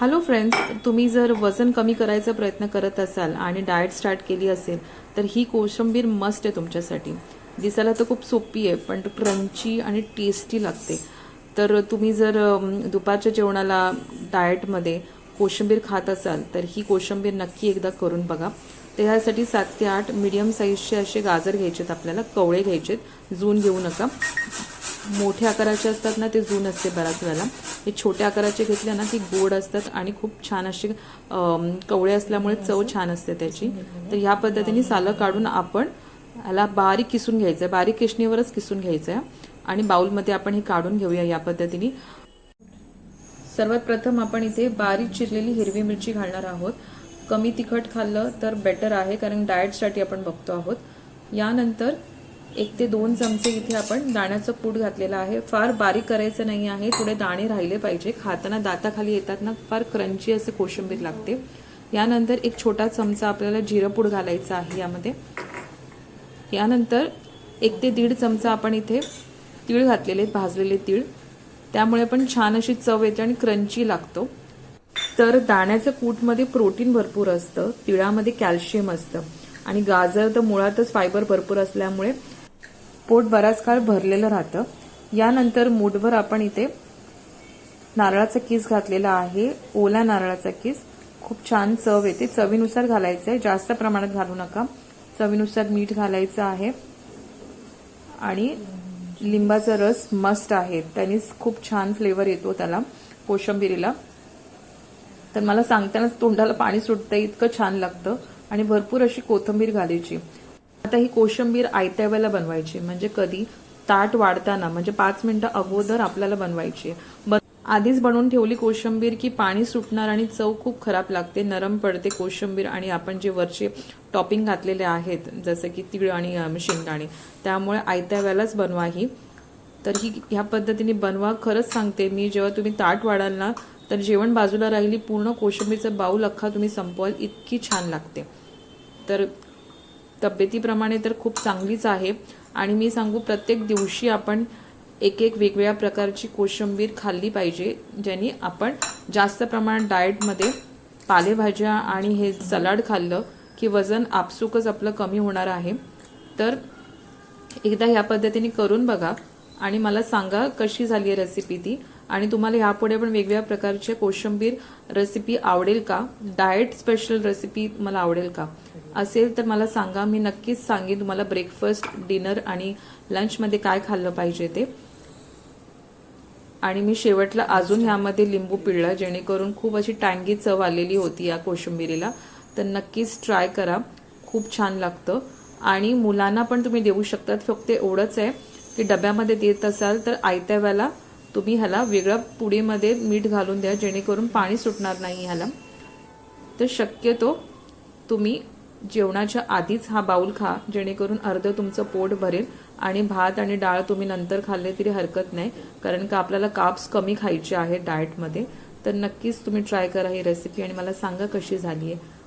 Hello friends तुम्ही जर वजन कमी करायचा प्रयत्न करत असाल आणि डाएट स्टार्ट केली असेल तर ही कोशिंबीर मस्त आहे तुमच्यासाठी. दिसायला तर खूप सोपी आहे पण क्रंची आणि टेस्टी लागते. तर तुम्ही जर दुपारच्या जेवणाला डाएटमध्ये कोशिंबीर खात असाल तर ही कोशिंबीर नक्की एकदा करून बघा. तर ह्यासाठी सात ते आठ मिडियम साईजचे असे गाजर घ्यायचेत आपल्याला कवळे घ्यायचेत जून घेऊ नका. मोठ्या आकाराचे असतात ना ते जून असते बऱ्याच वेळेला. हे छोट्या आकाराचे घेतले ना ती गोड असतात आणि खूप छान असे कवळे असल्यामुळे चव छान असते त्याची. तर ह्या पद्धतीने सालं काढून आपण ह्याला बारीक किसून घ्यायचं आहे बारीक किसणीवरच किसून घ्यायचं आहे आणि बाउलमध्ये आपण हे काढून घेऊया या पद्धतीने. सर्वात प्रथम आपण इथे बारीक चिरलेली हिरवी मिरची घालणार आहोत. कमी तिखट खाल्लं तर बेटर आहे कारण डाएटसाठी आपण बघतो आहोत. यानंतर एक ते दोन चमचे इथे आपण दाण्याचं पूड घातलेलं आहे. फार बारीक करायचं नाही आहे. थोडे दाणे राहिले पाहिजे. खाताना दाताखाली येतात ना फार क्रंची असे कोशिंबीर लागते. यानंतर एक छोटा चमचा आपल्याला जिरं पूड घालायचा आहे यामध्ये. यानंतर एक ते दीड चमचा आपण इथे तीळ घातलेले आहेत भाजलेले तीळ. त्यामुळे पण छान अशी चव येते आणि क्रंची लागतो. तर दाण्याच्या कूटमध्ये प्रोटीन भरपूर असतं. तिळामध्ये कॅल्शियम असतं. आणि गाजर तर मुळातच फायबर भरपूर असल्यामुळे पोट बराच काळ भरलेलं राहतं. यानंतर मूठभर आपण इथे नारळाचा किस घातलेला आहे. ओला नारळाचा किस. खूप छान चव येते. चवीनुसार घालायचं आहे. जास्त प्रमाणात घालू नका. चवीनुसार मीठ घालायचं आहे. आणि लिंबाचा रस मस्त आहे. त्यानेच खूप छान फ्लेवर येतो त्याला कोशंबिरीला. तर मला सांगतानाच तोंडाला पाणी सुटतं इतकं छान लागतं. आणि भरपूर अशी कोथिंबीर घालायची. आता ही कोशिंबीर आयत्या वेळेला बनवायची. म्हणजे कधी ताट वाढताना म्हणजे पाच मिनिटं अगोदर आपल्याला बनवायची बन आधीच बनवून ठेवली कोशिंबीर की पाणी सुटणार आणि चव खूप खराब लागते नरम पडते कोशिंबीर आणि आपण जे वरचे टॉपिंग घातलेले आहेत जसं की तिळ आणि शेंगदाणे त्यामुळे आयत्या वेळेलाच बनवा ही. तर ही ह्या पद्धतीने बनवा. खरंच सांगते मी जेव्हा तुम्ही ताट वाढाल ना तर जेवण बाजूला राहिली पूर्ण कोशिंबीरचं बाऊल अख्खा तुम्ही संपवाल इतकी छान लागते. तर तब्येतीप्रमाणे तर खूप चांगलीच आहे. आणि मी सांगू प्रत्येक दिवशी आपण एक एक वेगवेगळ्या प्रकारची कोशिंबीर खाल्ली पाहिजे ज्यांनी आपण जास्त प्रमाणात डाएटमध्ये पालेभाज्या आणि हे सलाड खाल्लं की वजन आपसुकच आपलं कमी होणार आहे. तर एकदा ह्या पद्धतीने करून बघा. आणि मला सांगा कशी झाली आहे रेसिपी ती? आणि तुम्हाला ह्यापुढे पण वेगवेगळ्या प्रकारच्या कोशिंबीर रेसिपी आवडेल का? डाएट स्पेशल रेसिपी मला आवडेल का? असेल तर मला सांगा. मी नक्कीच सांगेन तुम्हाला ब्रेकफास्ट डिनर आणि लंचमध्ये काय खाल्लं पाहिजे ते. आणि मी शेवटला अजून ह्यामध्ये लिंबू पिळला जेणेकरून खूप अशी टँगी चव आलेली होती या कोशिंबिरीला. तर नक्कीच ट्राय करा. खूप छान लागतं. आणि मुलांना पण तुम्ही देऊ शकतात. फक्त एवढंच आहे की डब्यामध्ये देत असाल तर आयत्या वेळेला तुम्ही ह्याला वेगळ्या पुडीमध्ये मीठ घालून द्या जेणेकरून पाणी सुटणार नाही ह्याला. तर शक्यतो तुम्ही जेवणाच्या आधीच हा बाऊल खा जेणेकरून अर्धं तुमचं पोट भरेल आणि भात आणि डाळ तुम्ही नंतर खाल्ले तरी हरकत नाही कारण का आपल्याला काप्स कमी खायचे आहेत डाएटमध्ये तर नक्कीच तुम्ही ट्राय करा ही रेसिपी आणि मला सांगा कशी झाली आहे